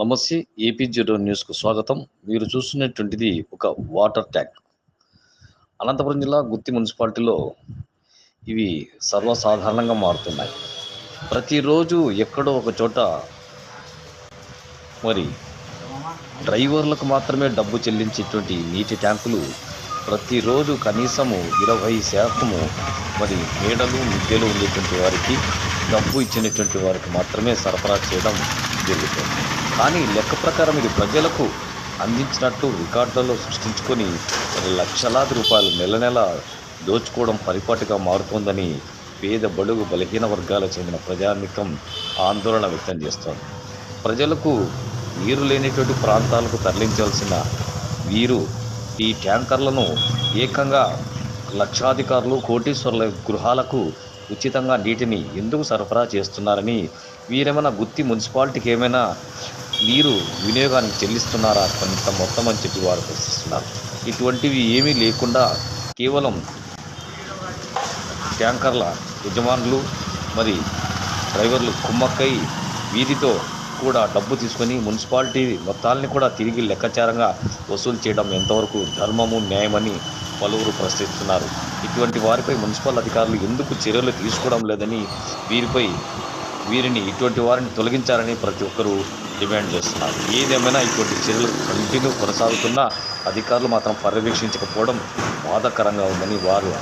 నమస్తే AP zero న్యూస్కు స్వాగతం. మీరు చూస్తున్నటువంటిది ఒక వాటర్ ట్యాంక్. అనంతపురం జిల్లా గుత్తి మున్సిపాలిటీలో ఇవి సర్వసాధారణంగా మారుతున్నాయి. ప్రతిరోజు ఎక్కడో ఒక చోట మరి డ్రైవర్లకు మాత్రమే డబ్బు చెల్లించేటువంటి నీటి ట్యాంకులు ప్రతిరోజు కనీసము ఇరవై శాతము మరి మేడలు మిద్దెలు ఉండేటువంటి వారికి డబ్బు ఇచ్చినటువంటి వారికి మాత్రమే సరఫరా చేయడం జరుగుతుంది. కానీ లెక్క ప్రకారం ఇది ప్రజలకు అందించినట్టు రికార్డులలో సృష్టించుకొని లక్షలాది రూపాయలు నెల నెల దోచుకోవడం పరిపాటిగా మారుతోందని పేద బడుగు బలహీన వర్గాలకు చెందిన ప్రజానికం ఆందోళన వ్యక్తం చేస్తోంది. ప్రజలకు నీరు లేనిటువంటి ప్రాంతాలకు తరలించాల్సిన వీరు ఈ ట్యాంకర్లను ఏకంగా లక్షాధికారులు కోటీశ్వరుల గృహాలకు ఉచితంగా నీటిని ఎందుకు సరఫరా చేస్తున్నారని వీరేమైనా గుత్తి మున్సిపాలిటీకి ఏమైనా మీరు వినియోగానికి చెల్లిస్తున్నారా? కొంత మొత్తం అని చెప్పి వారు ప్రశ్నిస్తున్నారు. ఇటువంటివి ఏమీ లేకుండా కేవలం ట్యాంకర్ల యజమానులు మరి డ్రైవర్లు కుమ్మక్కై వీధితో కూడా డబ్బు తీసుకొని మున్సిపాలిటీ మొత్తాలని కూడా తిరిగి లెక్కాచారంగా వసూలు చేయడం ఎంతవరకు ధర్మము న్యాయమని పలువురు ప్రశ్నిస్తున్నారు. ఇటువంటి వారిపై మున్సిపల్ అధికారులు ఎందుకు చర్యలు తీసుకోవడం లేదని వీరిపై వీరిని ఇటువంటి వారిని తొలగించాలని ప్రతి ఒక్కరూ డిమాండ్ చేస్తున్నారు. ఏదేమైనా ఇటువంటి చర్యలు కంటిన్యూ కొనసాగుతున్నా అధికారులు మాత్రం పర్యవేక్షించకపోవడం బాధాకరంగా ఉందని వారు